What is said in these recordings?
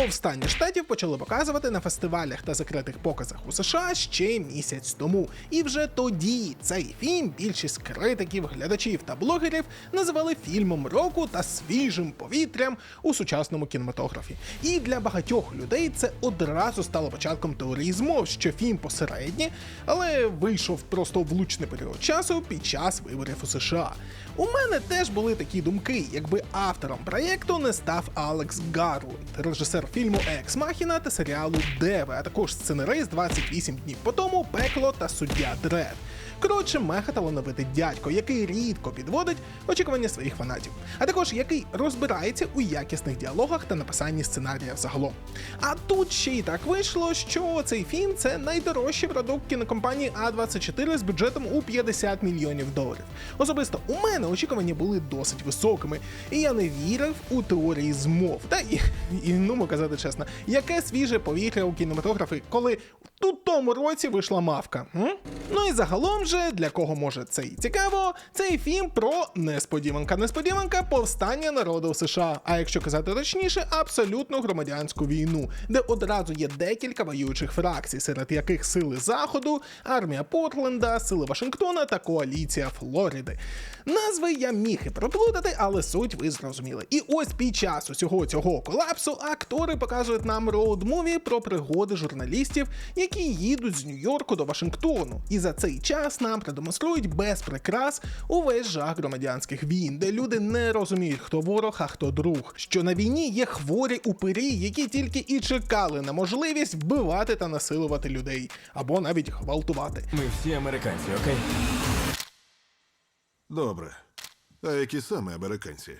Повстання штатів почали показувати на фестивалях та закритих показах у США ще місяць тому. І вже тоді цей фільм більшість критиків, глядачів та блогерів називали фільмом року та свіжим повітрям у сучасному кінематографі. І для багатьох людей це одразу стало початком теорії змов, що фільм посередній, але вийшов просто влучний період часу під час виборів у США. У мене теж були такі думки, якби автором проєкту не став Алекс Гарленд, режисер фільму Екс Махіна та серіалу Деви, а також сценарист 28 днів по тому, пекло та суддя Дред. Коротше, мега талановитий дядько, який рідко підводить очікування своїх фанатів, а також який розбирається у якісних діалогах та написанні сценарія загалом. А тут ще й так вийшло, що цей фільм це найдорожчий продукт кінокомпанії А24 з бюджетом у 50 мільйонів доларів. Особисто у мене очікування були досить високими, і я не вірив у теорії змов. Та і, і ну казати чесно, яке свіже повітря у кінематографі, коли у тому році вийшла мавка. М? Ну і загалом же, для кого може це і цікаво, цей фільм про несподіванка, несподіванка повстання народу в США. А якщо казати точніше, абсолютну громадянську війну, де одразу є декілька воюючих фракцій, серед яких сили Заходу, армія Портленда, сили Вашингтона та коаліція Флориди. Назви я міг і проплутати, але суть ви зрозуміли. І ось під час усього цього колапсу актори показують нам роуд-муві про пригоди журналістів, які їдуть з Нью-Йорку до Вашингтону. І за цей час нам продемонструють без прикрас увесь жах громадянських війн, де люди не розуміють, хто ворог, а хто друг. Що на війні є хворі упирі, які тільки і чекали на можливість вбивати та насилувати людей, або навіть гвалтувати. Ми всі американці, окей? Добре. А які саме американці?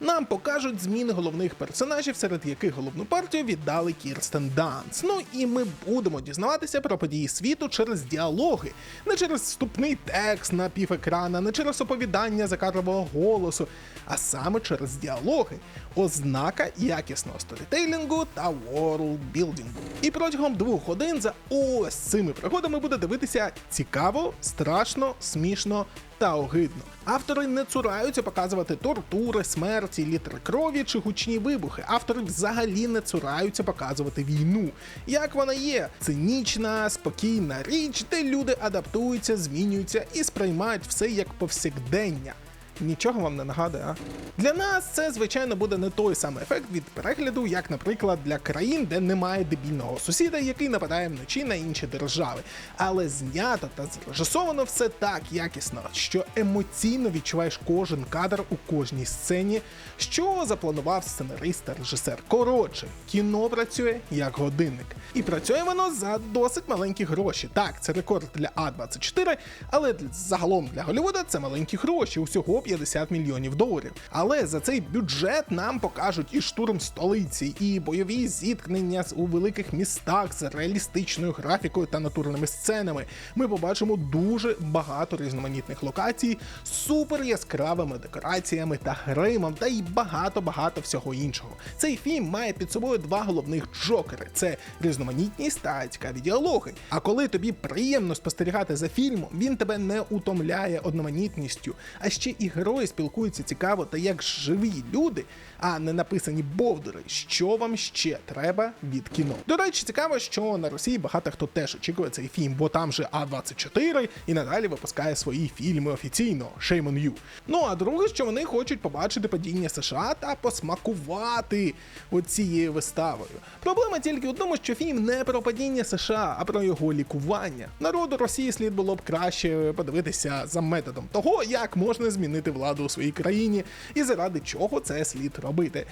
Нам покажуть зміни головних персонажів, серед яких головну партію віддали Кірстен Данс. Ну і ми будемо дізнаватися про події світу через діалоги, не через вступний текст на півекрана, не через оповідання закадрового голосу, а саме через діалоги, ознака якісного сторітейлінгу та ворлдбілдингу. І протягом двох годин за ось цими пригодами буде дивитися цікаво, страшно, смішно та огидно. Автори не цураються показувати тортури, смерті, літри крові чи гучні вибухи. Автори взагалі не цураються показувати війну. Як вона є, цинічна, спокійна річ, де люди адаптуються, змінюються і сприймають все як повсякдення. Нічого вам не нагадує, а? Для нас це, звичайно, буде не той самий ефект від перегляду, як, наприклад, для країн, де немає дебільного сусіда, який нападає вночі на інші держави. Але знято та зрежисовано все так якісно, що емоційно відчуваєш кожен кадр у кожній сцені, що запланував сценарист та режисер. Коротше, кіно працює як годинник. І працює воно за досить маленькі гроші. Так, це рекорд для А24, але загалом для Голлівуда це маленькі гроші, усього 50 мільйонів доларів. Але за цей бюджет нам покажуть і штурм столиці, і бойові зіткнення у великих містах з реалістичною графікою та натурними сценами. Ми побачимо дуже багато різноманітних локацій з супер яскравими декораціями та гримом, та й багато-багато всього іншого. Цей фільм має під собою два головних джокери: це різноманітність та цікаві діалоги. А коли тобі приємно спостерігати за фільмом, він тебе не утомляє одноманітністю, а ще і герої спілкуються цікаво та як живі люди, а не написані бовдури. Що вам ще треба від кіно? До речі, цікаво, що на Росії багато хто теж очікує цей фільм, бо там же А24 і надалі випускає свої фільми офіційно. Shame on you. Ну а друге, що вони хочуть побачити падіння США та посмакувати оцією виставою. Проблема тільки в тому, що фільм не про падіння США, а про його лікування. Народу Росії слід було б краще подивитися за методом того, як можна змінити владу у своїй країні і заради чого це слід робити.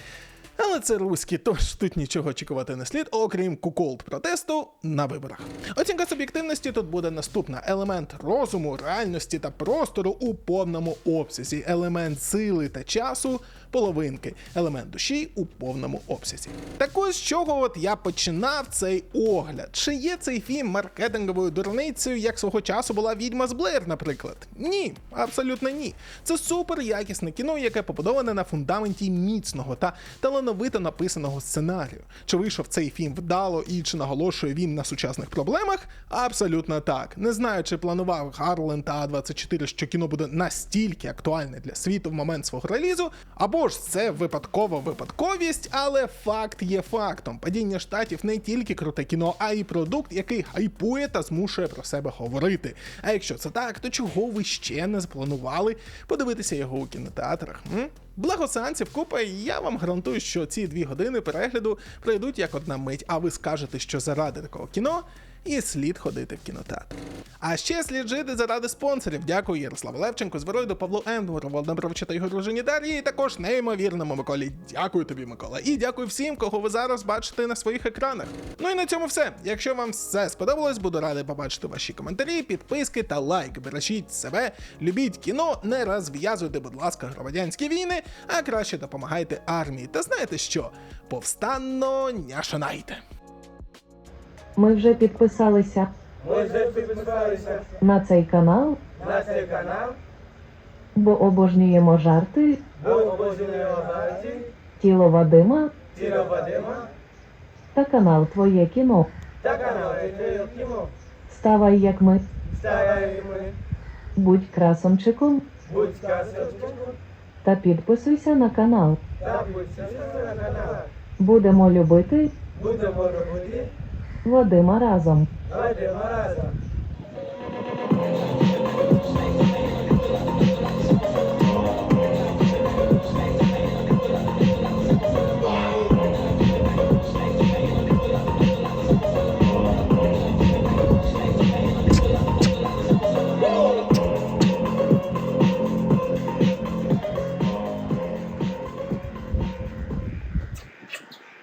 Але це руські, тож тут нічого очікувати не слід, окрім куколд протесту на виборах. Оцінка суб'єктивності тут буде наступна: елемент розуму, реальності та простору у повному обсязі, елемент сили та часу половинки, елемент душі у повному обсязі. Так ось з чого от я починав цей огляд. Чи є цей фільм маркетинговою дурницею, як свого часу була відьма з Блер, наприклад? Ні, абсолютно ні. Це супер якісне кіно, яке побудоване на фундаменті міцного та талановито написаного сценарію. Чи вийшов цей фільм вдало і чи наголошує він на сучасних проблемах? Абсолютно так. Не знаю, чи планував Гарлен та А24, що кіно буде настільки актуальне для світу в момент свого релізу, або Тож це випадкова випадковість, але факт є фактом. Падіння штатів не тільки круте кіно, а й продукт, який хайпує та змушує про себе говорити. А якщо це так, то чого ви ще не запланували подивитися його у кінотеатрах? М? Благо сеансів купа, я вам гарантую, що ці дві години перегляду пройдуть як одна мить, а ви скажете, що заради такого кіно і слід ходити в кінотеатр. А ще слід жити заради спонсорів. Дякую Ярославу Левченку, Зверойду, Павлу Ендвору, Володимировичу та його дружині Дар'ї, і також неймовірному Миколі. Дякую тобі, Микола. І дякую всім, кого ви зараз бачите на своїх екранах. Ну і на цьому все. Якщо вам все сподобалось, буду радий побачити ваші коментарі, підписки та лайк. Бережіть себе, любіть кіно, не розв'язуйте, будь ласка, громадянські війни, а краще допомагайте армії. Та знаєте що? Повстанно няшанайте. Ми вже підписалися Ми вже підписалися на цей канал, на цей канал, бо обожнюємо жарти, бо обожнюємо гарті, тіло Вадима. Тіло Вадима. Та канал Твоє кіно. та канал Тетею Кімо. Ставай як ми, Стараємо, будь красомчиком будь касочком та підписуйся на канал. та щасливим на канал. Будемо любити. Будемо робити Водима разом. Вадима разом.